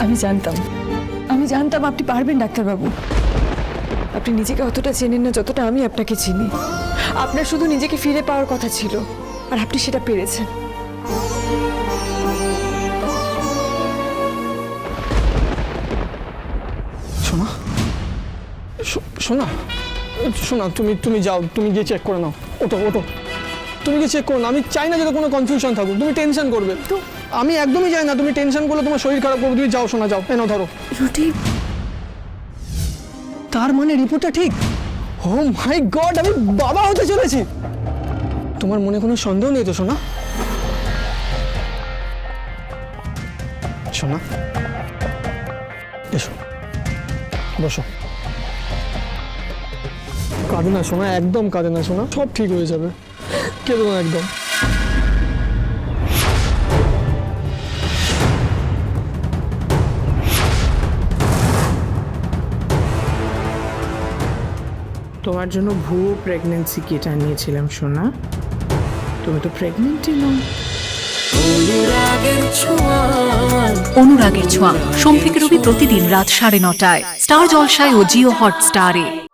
আমি জানতাম। আমি জানতাম আপনি পারবেন, ডাক্তারবাবু। আপনি নিজেকে অতটা চেনেন না, যতটা আমি আপনাকে চিনি। আপনার শুধু নিজেকে ফিরে পাওয়ার কথা ছিল, আর আপনি সেটা পেরেছেন। শো- শোনা? শোনা, তুমি তুমি যাও, তুমি গিয়ে চেক করে নাও। ওটো ওটো তুমি গিয়ে চেক করো না। আমি চাই না যাতে কোনো কনফিউশন থাকুক। তুমি টেনশন করবে। তো আমি একদমই চাই না তুমি টেনশন করলে তোমার শরীর খারাপ করবে। তুমি যাও শোনা যাও। এনো ধরো। রুটি। তার মানে রিপোর্টটা ঠিক? ও মাই গড আমি বাবা হতে চলেছি। তোমার মনে কোনো সন্দেহ নেই তো সোনা? সোনা? এসো। বসো। কাঁদে না সোনা একদম কাঁদে না সোনা। সব ঠিক হয়ে যাবে। কেঁদো না একদম। তোমার জন্য ভুয়ো প্রেগনেন্সি কিট আনিয়েছিলাম সোনা। তুমি তো প্রেগনেন্টই নও। অনুরাগের ছোঁয়া। সোম থেকে রবি প্রতিদিন রাত সাড়ে নটায়। স্টার জলসায় ও জিও হটস্টারে।